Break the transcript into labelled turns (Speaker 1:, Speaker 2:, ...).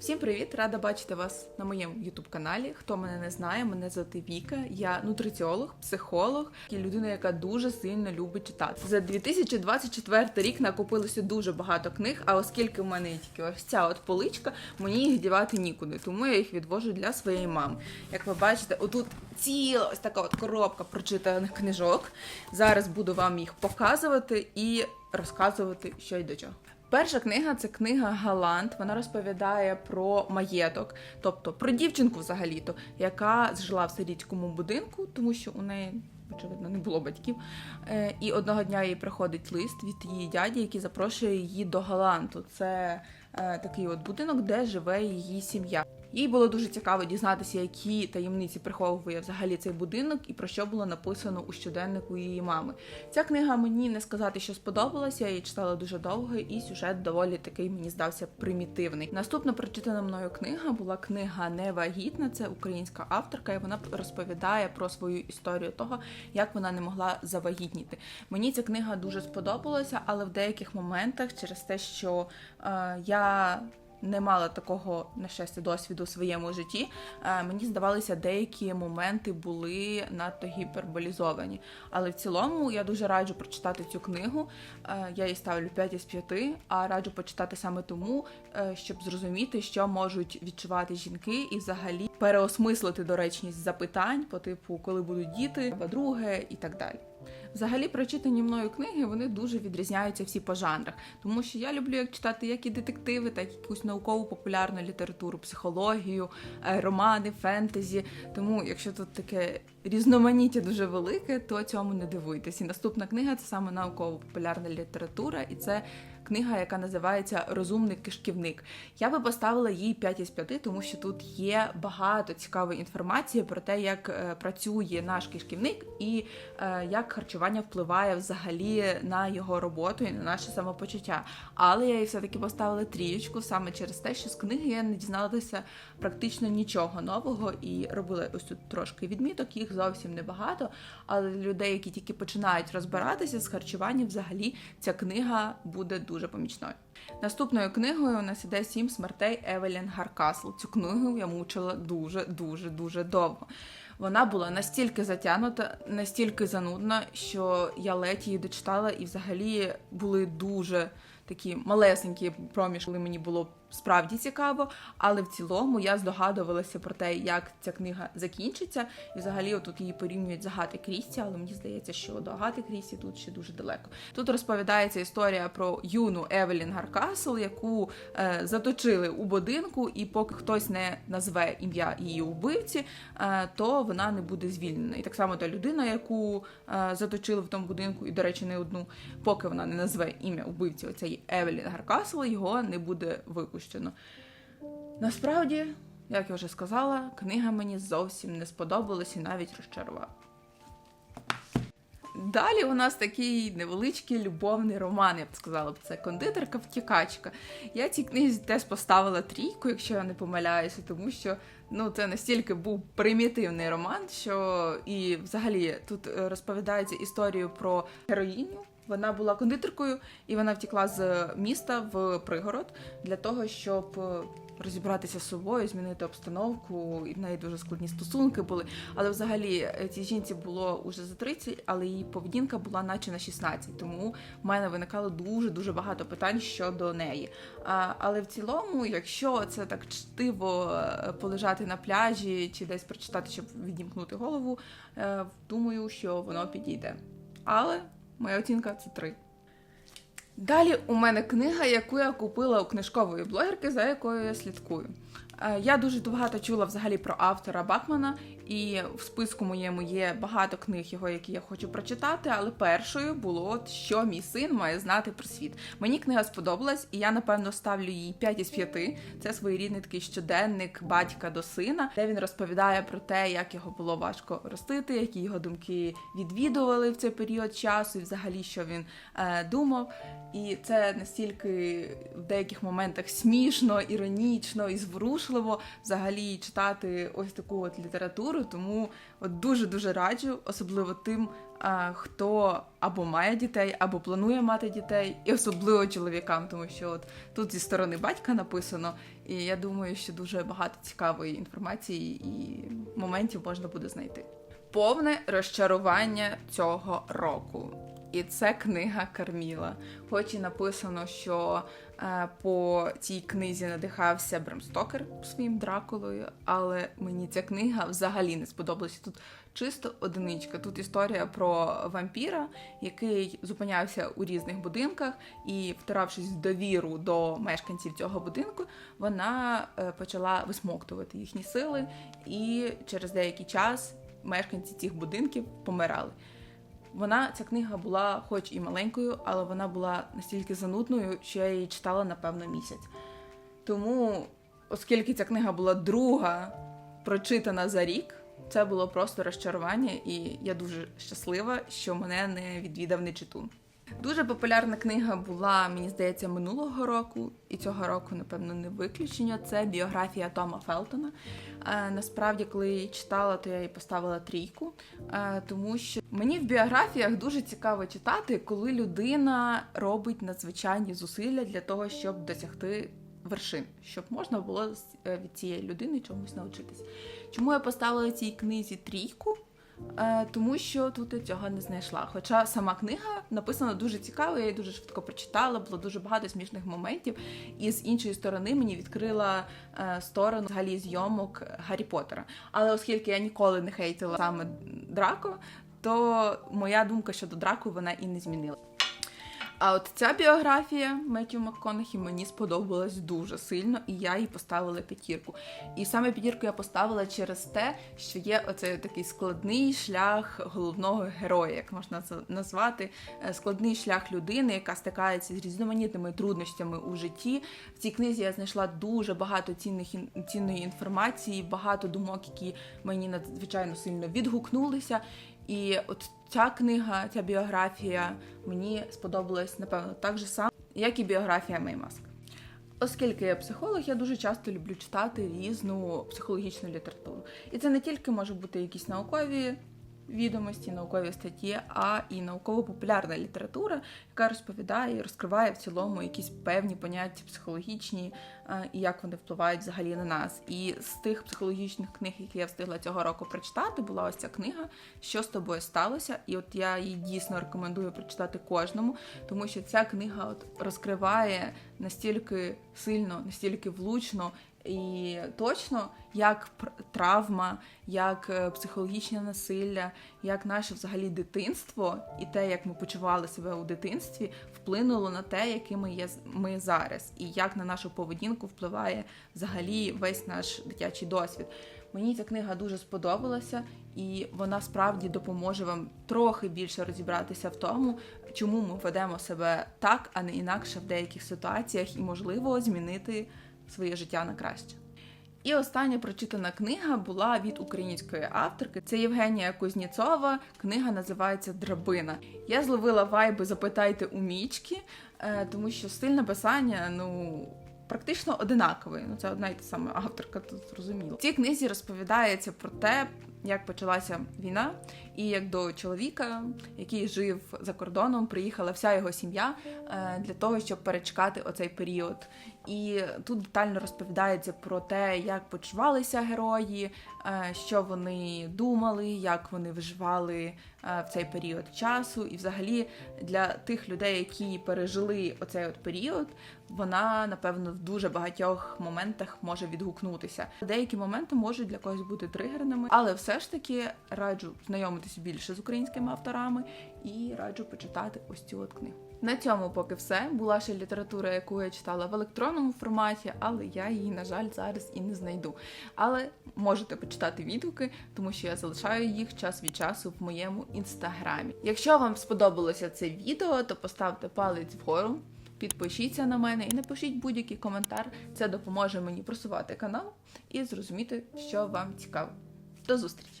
Speaker 1: Всім привіт! Рада бачити вас на моєму youtube каналі. Хто мене не знає, мене звати Віка. Я нутриціолог, психолог і людина, яка дуже сильно любить читати. За 2024 рік накопилося дуже багато книг. А оскільки в мене є тільки ось ця от поличка, мені їх дівати нікуди, тому я їх відвожу для своєї мами. Як ви бачите, отут ціла ось така от коробка прочитаних книжок. Зараз буду вам їх показувати і розказувати, що й до чого. Перша книга це книга Галант. Вона розповідає про маєток, тобто про дівчинку взагалі-то, яка жила в сирітському будинку, тому що у неї. Очевидно, не було батьків. Е, і одного дня їй приходить лист від її дяді, який запрошує її до Галанту. Це е, такий от будинок, де живе її сім'я. Їй було дуже цікаво дізнатися, які таємниці приховує взагалі цей будинок і про що було написано у щоденнику її мами. Ця книга мені не сказати, що сподобалася. Я її читала дуже довго, і сюжет доволі такий мені здався примітивний. Наступна прочитана мною книга була книга Невагітна. Це українська авторка, і вона розповідає про свою історію того, як вона не могла завагітніти. Мені ця книга дуже сподобалася, але в деяких моментах через те, що е, я не мала такого на щастя досвіду у своєму житті. е, Мені здавалося, деякі моменти були надто гіперболізовані. Але в цілому я дуже раджу прочитати цю книгу. Е, Я їй ставлю 5 із 5, а раджу почитати саме тому, е, щоб зрозуміти, що можуть відчувати жінки, і взагалі переосмислити доречність запитань по типу, коли будуть діти, друге і так далі. Взагалі, прочитані мною книги вони дуже відрізняються всі по жанрах, тому що я люблю як читати як і детективи, так і якусь наукову популярну літературу, психологію, е, романи, фентезі. Тому, якщо тут таке різноманіття дуже велике, то цьому не дивуйтесь. І наступна книга це саме науково-популярна література, і це книга, яка називається Розумний кишківник. Я би поставила їй 5 із 5, тому що тут є багато цікавої інформації про те, як е, працює наш кишківник і е, як харчування впливає взагалі на його роботу і на наше самопочуття. Але я їй все-таки поставила трієчку саме через те, що з книги я не дізналася практично нічого нового і робила ось тут трошки відміток, їх зовсім небагато. Але для людей, які тільки починають розбиратися з харчуванням, взагалі ця книга буде дуже помічною. Наступною книгою у нас іде сім смертей Евелін Гаркасл. Цю книгу я мучила дуже, дуже, дуже довго. Вона була настільки затягнута, настільки занудна, що я ледь її дочитала, і взагалі були дуже такі малесенькі проміжки, коли мені було справді цікаво. Але в цілому я здогадувалася про те, як ця книга закінчиться. І взагалі отут її порівнюють з Агати Крісті, але мені здається, що до Агати Крісті тут ще дуже далеко. Тут розповідається історія про юну Евелін Гаркасл, яку е, заточили у будинку, і поки хтось не назве ім'я її убивці, е, то вона не буде звільнена. І так само та людина, яку е, заточили в тому будинку, і, до речі, не одну, поки вона не назве ім'я убивці Евелін Гаркасл, його не буде випущено. Насправді, як я вже сказала, книга мені зовсім не сподобалась і навіть розчарувала. Далі у нас такий невеличкий любовний роман, я б сказала, б це кондитерка втікачка. Я цій книзі теж поставила трійку, якщо я не помиляюся, тому що ну це настільки був примітивний роман, що і взагалі тут е, розповідається історію про героїню. Вона була кондитеркою, і вона втекла з міста в пригород для того, щоб е, розібратися з собою, змінити обстановку. І в неї дуже складні стосунки були. Але взагалі е, цій жінці було уже за 30, але її поведінка була наче на 16. Тому в мене виникало дуже дуже багато питань щодо неї. А, але в цілому, якщо це так чтиво е, полежати на пляжі чи десь прочитати, щоб відімкнути голову, думаю, що воно підійде. Але моя оцінка це 3. Далі у мене книга, яку я купила у книжкової блогерки, за якою я слідкую. Е, Я дуже багато чула взагалі про автора Бакмана, і в списку моєму є багато книг його, які я хочу прочитати. Але першою було, що мій син має знати про світ. Мені книга сподобалась, і я напевно ставлю їй 5 із 5. Це своєрідний такий щоденник батька до сина, де він розповідає про те, як його було важко ростити, які його думки відвідували в цей період часу, і взагалі що він е, думав. І це настільки в деяких моментах смішно, іронічно і зворушливо взагалі читати ось таку от літературу. Тому от дуже дуже раджу, особливо тим, а, хто або має дітей, або планує мати дітей, і особливо чоловікам, тому що от тут зі сторони батька написано, і я думаю, що дуже багато цікавої інформації і моментів можна буде знайти. Повне розчарування цього року. І це книга Карміла. Хоч і написано, що е, по цій книзі надихався Брем Стокер своїм Дракулою, але мені ця книга взагалі не сподобалася. Тут чисто одиничка. Тут історія про вампіра, який зупинявся у різних будинках, і, втиравшись в довіру до мешканців цього будинку, вона е, почала висмоктувати їхні сили, і через деякий час мешканці цих будинків помирали. Вона ця книга була, хоч і маленькою, але вона була настільки занудною, що я її читала напевно місяць. Тому, оскільки ця книга була друга прочитана за рік, це було просто розчарування, і я дуже щаслива, що мене не відвідав нечитун. Дуже популярна книга була, мені здається, минулого року, і цього року, напевно, не виключення. Це біографія Тома Фелтона. Е, насправді, коли я її читала, то я їй поставила трійку, е, тому що мені в біографіях дуже цікаво читати, коли людина робить надзвичайні зусилля для того, щоб досягти вершин, щоб можна було е, від цієї людини чомусь навчитись. Чому я поставила цій книзі трійку? Е, тому що тут я цього не знайшла. Хоча сама книга написана дуже цікаво, я її дуже швидко прочитала, було дуже багато смішних моментів. І з іншої сторони мені відкрила е, сторону взагалі зйомок Гаррі Поттера. Але оскільки я ніколи не хейтила саме Драко, то моя думка щодо Драко вона і не змінила. А от ця біографія Меттю МакКонахі мені сподобалась дуже сильно, і я їй поставила п'ятірку. І саме п'ятірку я поставила через те, що є оцей такий складний шлях головного героя, як можна назвати, Е, складний шлях людини, яка стикається з різноманітними труднощами у житті. В цій книзі я знайшла дуже багато цінних ін- цінної інформації, багато думок, які мені надзвичайно сильно відгукнулися. І от ця книга, ця біографія мені сподобалась, напевно, так же само, як і біографія Меймаск. Оскільки я психолог, я дуже часто люблю читати різну психологічну літературу. І це не тільки може бути якісь наукові відомості, наукові статті, а і науково-популярна література, яка розповідає і розкриває в цілому якісь певні поняття психологічні е, і як вони впливають взагалі на нас. І з тих психологічних книг, які я встигла цього року прочитати, була ось ця книга Що з тобою сталося? І от я її дійсно рекомендую прочитати кожному, тому що ця книга от розкриває настільки сильно, настільки влучно. І точно як травма, як е, психологічне насилля, як наше взагалі дитинство і те, як ми почували себе у дитинстві, вплинуло на те, якими є ми зараз, і як на нашу поведінку впливає взагалі весь наш дитячий досвід. Мені ця книга дуже сподобалася, і вона справді допоможе вам трохи більше розібратися в тому, чому ми ведемо себе так, а не інакше в деяких ситуаціях, і можливо змінити своє життя на краще. І остання прочитана книга була від української авторки. Це Євгенія Кузніцова. Книга називається Драбина. Я зловила вайби Запитайте у Мічки, е, тому що стиль написання, ну. Практично одинаковий, ну це одна й та сама авторка, тут зрозуміло. В цій книзі розповідається про те, як почалася війна, і як до чоловіка, який жив за кордоном, приїхала вся його сім'я е, для того, щоб перечекати оцей період. І тут детально розповідається про те, як почувалися герої, е, що вони думали, як вони виживали е, в цей період часу. І, взагалі, для тих людей, які пережили оцей от період, вона напевно в дуже багатьох моментах може відгукнутися. Деякі моменти можуть для когось бути тригерними, але все ж таки раджу знайомитися більше з українськими авторами і раджу почитати ось цю от книгу. На цьому поки все. Була ще література, яку я читала в електронному форматі, але я її, на жаль, зараз і не знайду. Але можете почитати відгуки, тому що я залишаю їх час від часу в моєму інстаграмі. Якщо вам сподобалося це відео, то поставте палець вгору. Підпишіться на мене і напишіть будь-який коментар. Це допоможе мені просувати канал і зрозуміти, що вам цікаво. До зустрічі!